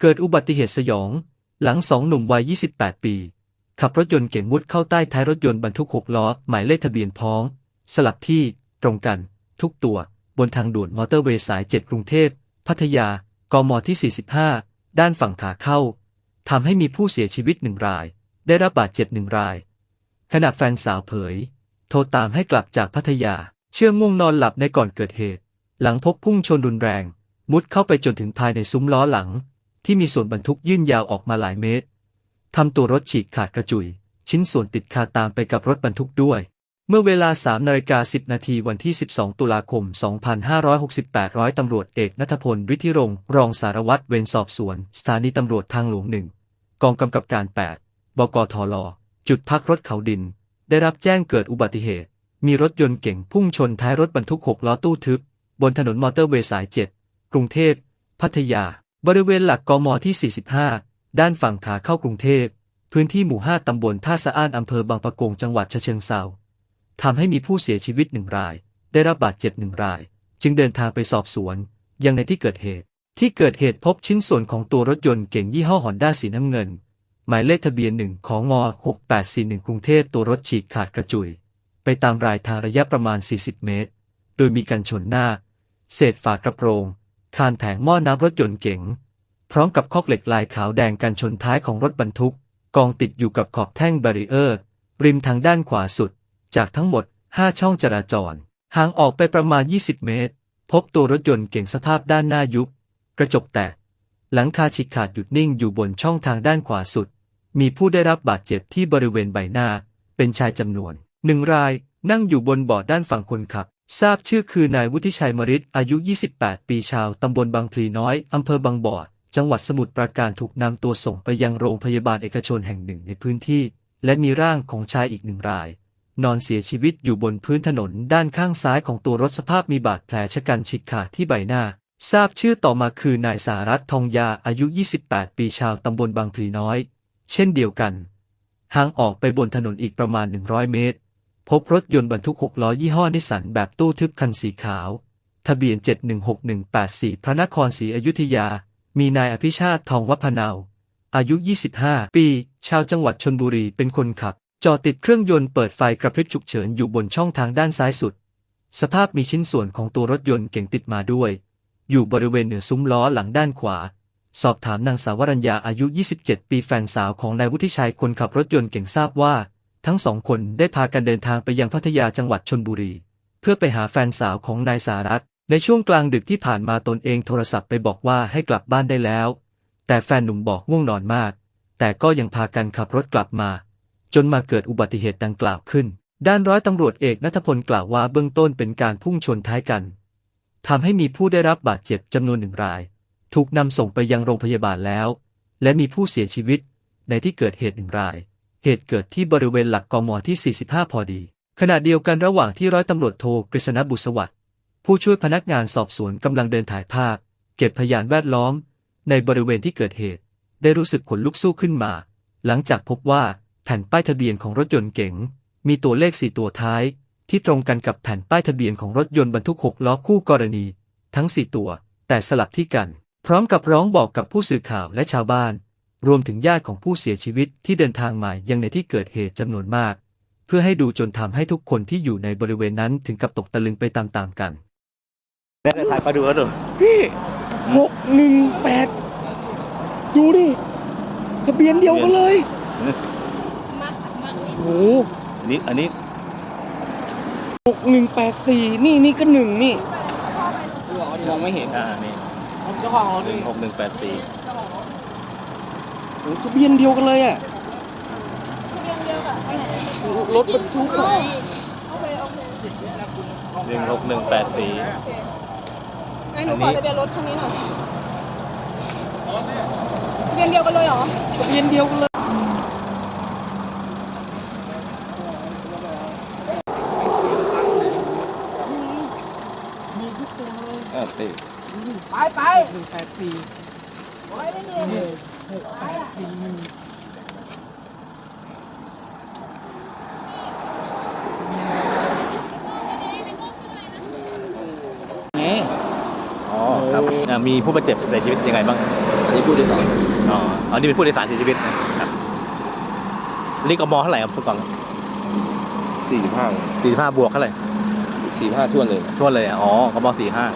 เกิดอุบัติเหตุสยอง หลังสองหนุ่มวัย 28 ปี ขับรถยนต์เก๋งมุดเข้าใต้ท้ายรถยนต์บรรทุกหกล้อ หมายเลขทะเบียนพ้อง สลับที่ตรงกัน ทุกตัว บนทางด่วนมอเตอร์เวย์สาย 7 กรุงเทพ พัทยากมที่ 45 ด้านฝั่งขาเข้าทำให้มีผู้เสียชีวิตหนึ่งราย ได้รับบาดเจ็บหนึ่งราย ขณะแฟนสาวเผย โทรตามให้กลับจากพัทยา เชื่อง่วงนอนหลับในก่อนเกิดเหตุ หลังพบพุ่งชนรุนแรง มุดเข้าไปจนถึงภายในซุ้มล้อหลัง ที่มีส่วนบรรทุกยื่นยาวออกมาหลายเมตรทำตัวรถฉีกขาดกระจุย ชิ้นส่วนติดคาตามไปกับรถบรรทุกด้วย เมื่อเวลา3นาฬิกา10 นาทีวันที่ 12 ตุลาคม 2568ร้อยตำรวจเอกนัทพลฤทธิรงรองสารวัตรเวรสอบสวน สถานีตำรวจทางหลวงหนึ่งกองกำกับการ 8 บกทล จุดพักรถเขาดิน ได้รับแจ้งเกิดอุบัติเหตุ มีรถยนต์เก่งพุ่งชนท้ายรถบรรทุก 6 ล้อตู้ทึบ บนถนนมอเตอร์เวย์สาย 7 กรุงเทพ พัทยา บริเวณหลักกมที่ 45 ด้านฝั่งขาเข้ากรุงเทพ พื้นที่หมู่ 5 ตำบลท่าสะอ้านอำเภอบางปะกง จังหวัดฉะเชิงเทราทำให้มีผู้เสียชีวิตหนึ่งราย ได้รับบาดเจ็บหนึ่งราย จึงเดินทางไปสอบสวน ยังในที่เกิดเหตุ ที่เกิดเหตุพบชิ้นส่วนของตัวรถยนต์เก่งยี่ห้อฮอนด้าสีน้ำเงิน หมายเลขทะเบียนหนึ่งของง6841 กรุงเทพตัวรถฉีกขาดกระจุย ไปตามรายทางระยะประมาณ 40 เมตร โดยมีกันชนหน้า เศษฝากระโปรง คานแผงหม้อน้ำรถยนต์เก๋ง พร้อมกับคอกเหล็กลายขาวแดงกันชนท้ายของรถบรรทุก กองติดอยู่กับขอบแท่งแบรีเออร์ ริมทางด้านขวาสุด จากทั้งหมด 5 ช่องจราจร ห่างออกไปประมาณ 20 เมตร พบตัวรถยนต์เก่งสภาพด้านหน้ายุบ กระจกแตก หลังคาฉีกขาดหยุดนิ่งอยู่บนช่องทางด้านขวาสุด มีผู้ได้รับบาดเจ็บที่บริเวณใบหน้า เป็นชายจำนวนหนึ่งรายนั่งอยู่บนเบาะด้านฝั่งคนขับ ทราบชื่อคือนายวุฒิชัยมริตอายุ 28 ปีชาวตำบลบางพลีน้อย อำเภอบางบ่อจังหวัดสมุทรปราการถูกนำตัวส่งไปยังโรงพยาบาลเอกชนแห่งหนึ่งในพื้นที่ และมีร่างของชายอีกหนึ่งราย นอนเสียชีวิตอยู่บนพื้นถนนด้านข้างซ้ายของตัวรถสภาพมีบาดแผลชะกันฉีกขาดที่ใบหน้า ทราบชื่อต่อมาคือนายสารัตทองยาอายุ 28 ปีชาวตำบลบางพลีน้อย เช่นเดียวกันห่างออกไปบนถนนอีกประมาณ 100 เมตร พบรถยนต์บรรทุก 6 ล้อยี่ห้อนิสสันแบบตู้ทึบคันสีขาว ทะเบียน 716184 พระนครศรีอยุธยา มีนายอภิชาติทองวัฒนาวอายุ 25 ปี ชาวจังหวัดชนบุรีเป็นคนขับ จอดติดเครื่องยนต์เปิดไฟกระพริบฉุกเฉินอยู่บนช่องทางด้านซ้ายสุด สภาพมีชิ้นส่วนของตัวรถยนต์เก่งติดมาด้วย อยู่บริเวณเหนือซุ้มล้อหลังด้านขวา สอบถามนางสาววรัญญาอายุ 27 ปีแฟนสาวของนายวุฒิชัยคนขับรถยนต์เก่งทราบว่า ทั้งสองคนได้พากันเดินทางไปยังพัทยาจังหวัดชนบุรี เพื่อไปหาแฟนสาวของนายสารัตในช่วงกลางดึกที่ผ่านมาตนเองโทรศัพท์ไปบอกว่าให้กลับบ้านได้แล้ว แต่แฟนหนุ่มบอกง่วงนอนมาก แต่ก็ยังพากันขับรถกลับมา จนมาเกิดอุบัติเหตุดังกล่าวขึ้น ด้านร้อยตำรวจเอกนัทพลกล่าวว่าเบื้องต้นเป็นการพุ่งชนท้ายกันทำให้มีผู้ได้รับบาดเจ็บจำนวนหนึ่งราย ถูกนำส่งไปยังโรงพยาบาลแล้ว และมีผู้เสียชีวิตในที่เกิดเหตุหนึ่งราย เหตุเกิดที่บริเวณหลักกมที่ 45 พอดี ขณะเดียวกันระหว่างที่ร้อยตำรวจโทกฤษณบุษวัตผู้ช่วยพนักงานสอบสวนกำลังเดินถ่ายภาพ เก็บพยานแวดล้อม ในบริเวณที่เกิดเหตุ ได้รู้สึกขนลุกสู้ขึ้นมา หลังจากพบว่าแผ่นป้ายทะเบียนของรถยนต์เก๋งมีตัวเลขสี่ตัวท้าย ที่ตรงกันกับแผ่นป้ายทะเบียนของรถยนต์บรรทุกหกล้อคู่กรณี ทั้งสี่ตัว แต่สลับที่กัน พร้อมกับร้องบอกกับผู้สื่อข่าวและชาวบ้าน รวมถึงญาติของผู้เสียชีวิตที่เดินทางมายังในที่เกิดเหตุจำนวนมาก เพื่อให้ดูจนทำให้ทุกคนที่อยู่ในบริเวณนั้นถึงกับตกตะลึงไปตามๆกันได้ถ่ายมาดูแล้วดูพี่หกหนึ่งแปดดูดิทะเบียนเดียวกันเลยโอ้โหอันนี้อันนี้หกหนึ่งแปดสี่นี่นี่ก็หนึ่งนี่มองไม่เห็นอ่านี่เจ้าของรถหนึ่งหกหนึ่งแปดสี่โอ้ทะเบียนเดียวกันเลยอะรถบรรทุกอะหนึ่งหกหนึ่งแปดสี่งั้นหนูขอทะเบียนรถคันนี้หน่อยทะเบียนเดียวกันเลยเหรอ ทะเบียนเดียวกันเลยมีทุกตัวเลยเออติไปไป หนึ่งแปดสี่หนึ่ง หกแปดสี่หนึ่งอ๋อครับอ่ามีผู้บาดเจ็บเสียชีวิตยังไงบ้าง อันนี้ผู้โดยสารอ๋ออันนี้เป็นผู้โดยสารเสียชีวิตนะครับอันนี่กมเท่าไหร่ครับทุกกองสี่สิบห้าสี่สิบห้าบวกเท่าไหร่สี่ห้าท่วนเลยทั่วนเลยอะอ๋อกมสี่ห้า